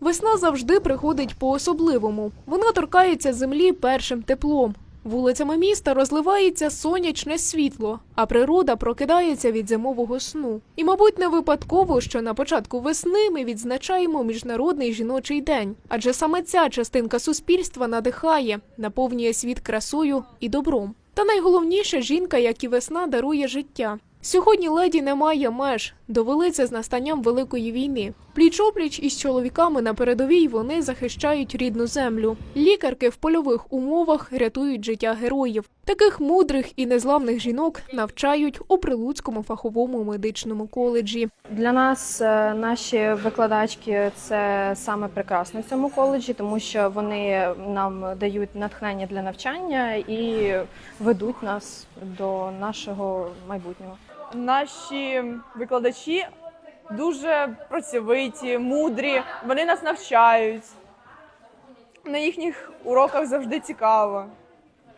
Весна завжди приходить по-особливому. Вона торкається землі першим теплом. Вулицями міста розливається сонячне світло, а природа прокидається від зимового сну. І, мабуть, не випадково, що на початку весни ми відзначаємо міжнародний жіночий день, адже саме ця частинка суспільства надихає, наповнює світ красою і добром. Та найголовніше жінка, як і весна, дарує життя. Сьогодні леді немає меж. Довели це з настанням великої війни. Пліч-опліч із чоловіками на передовій вони захищають рідну землю. Лікарки в польових умовах рятують життя героїв. Таких мудрих і незламних жінок навчають у Прилуцькому фаховому медичному коледжі. Для нас е, наші викладачки це саме прекрасно в цьому коледжі, тому що вони нам дають натхнення для навчання і ведуть нас до нашого майбутнього. Наші викладачі дуже працьовиті, мудрі, вони нас навчають. На їхніх уроках завжди цікаво.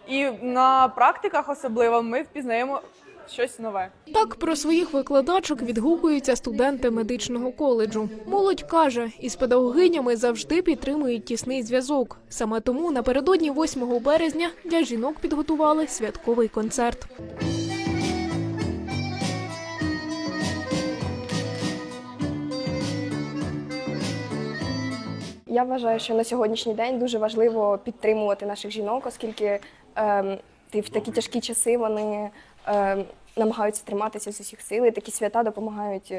І на практиках особливо ми впізнаємо щось нове. Так про своїх викладачок відгукуються студенти медичного коледжу. Молодь каже, із педагогинями завжди підтримують тісний зв'язок. Саме тому напередодні 8 березня для жінок підготували святковий концерт. Я вважаю, що на сьогоднішній день дуже важливо підтримувати наших жінок, оскільки ем, ти в такі тяжкі часи вони ем, намагаються триматися з усіх сил. І такі свята допомагають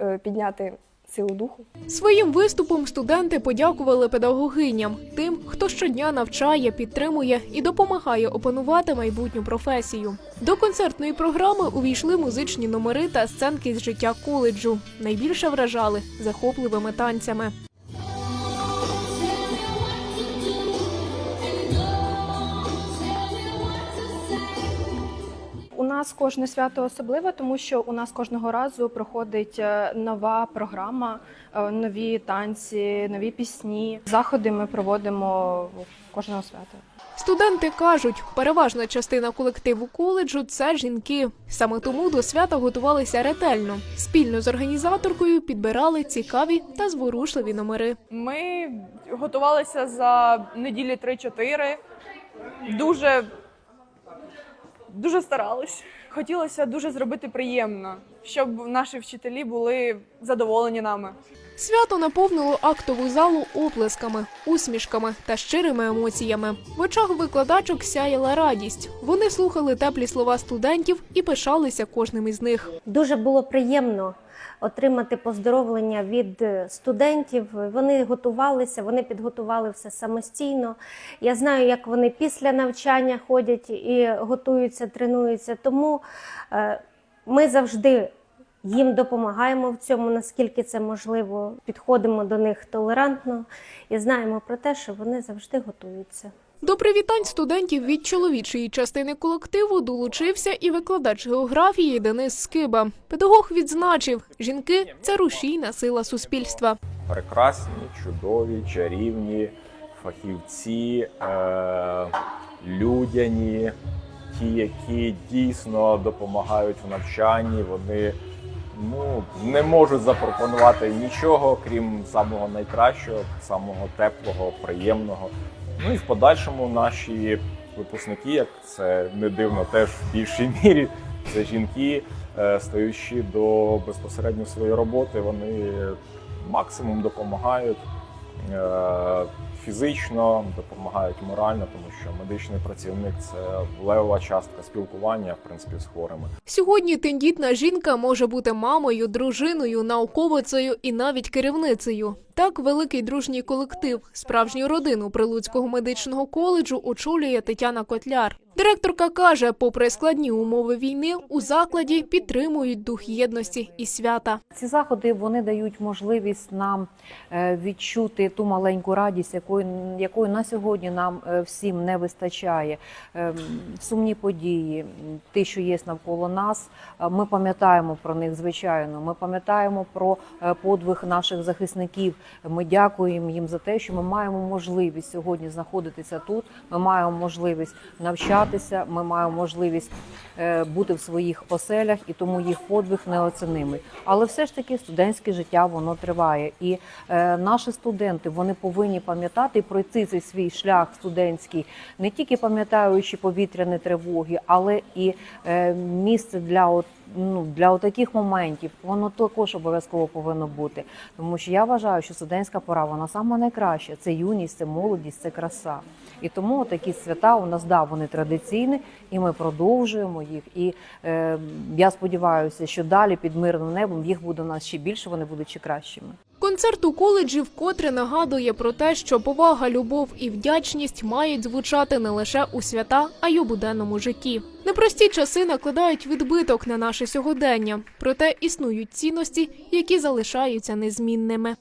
е, підняти силу духу. Своїм виступом студенти подякували педагогиням, тим, хто щодня навчає, підтримує і допомагає опанувати майбутню професію. До концертної програми увійшли музичні номери та сценки з життя коледжу. Найбільше вражали захопливими танцями. Нас кожне свято особливе, тому що у нас кожного разу проходить е, нова програма, е, нові танці, нові пісні. Заходи ми проводимо кожного свята. Студенти кажуть, переважна частина колективу коледжу це жінки. Саме тому до свята готувалися ретельно. Спільно з організаторкою підбирали цікаві та зворушливі номери. Ми готувалися за неділі 3-4. Дуже, дуже старались. Хотілося дуже зробити приємно, щоб наші вчителі були задоволені нами. Свято наповнило актову залу оплесками, усмішками та щирими емоціями. В очах викладачок сяяла радість. Вони слухали теплі слова студентів і пишалися кожним із них. Дуже було приємно отримати поздоровлення від е, студентів. Вони готувалися, вони підготували все самостійно. Я знаю, як вони після навчання ходять і готуються, тренуються. Тому ми завжди їм допомагаємо в цьому, наскільки це можливо. Підходимо до них толерантно і знаємо про те, що вони завжди готуються. До привітань студентів від чоловічої частини колективу долучився і викладач географії Денис Скиба. Педагог відзначив, жінки це рушійна сила суспільства. прекрасні, чудові, чарівні фахівці, е- людяні, ті, які дійсно допомагають в навчанні. Вони ну, не можуть запропонувати нічого, крім самого найкращого, самого теплого, приємного. Ну і в подальшому наші випускники, як це не дивно, теж в більшій мірі це жінки, е, стаючи до безпосередньо своєї роботи, вони максимум допомагають фізично, допомагають морально, тому що медичний працівник це левова частка спілкування, в принципі, з хворими. Сьогодні тендітна жінка може бути мамою, дружиною, науковицею і навіть керівницею. Так, великий дружній колектив, справжню родину Прилуцького медичного коледжу очолює Тетяна Котляр. Директорка каже, попри складні умови війни, у закладі підтримують дух єдності і свята. Ці заходи вони дають можливість нам е, відчути ту маленьку радість, якої, якої на сьогодні нам е, всім не вистачає. Ем, Сумні події, ті, що є навколо нас, е, ми пам'ятаємо про них, звичайно. Ми пам'ятаємо про е, подвиг наших захисників. Ми дякуємо їм за те, що ми маємо можливість сьогодні знаходитися тут. Ми маємо можливість навчати. Навчатися, ми маємо можливість е, бути в своїх оселях, і тому їх подвиг неоценимий. Але все ж таки студентське життя воно триває. І е, наші студенти вони повинні пам'ятати і пройти цей свій шлях студентський, не тільки пам'ятаючи повітряні тривоги, але і е, місце для от, ну, для таких моментів воно також обов'язково повинно бути. Тому що я вважаю, що студентська пора вона сама найкраща. Це юність, це молодість, це краса. І тому такі свята у нас да вони традиційні, і ми продовжуємо їх. І е, я сподіваюся, що далі під мирним небом їх буде у нас ще більше, вони будуть ще кращими. Концерт у коледжі вкотре нагадує про те, що повага, любов і вдячність мають звучати не лише у свята, а й у буденному житті. Непрості часи накладають відбиток на наше сьогодення, проте існують цінності, які залишаються незмінними.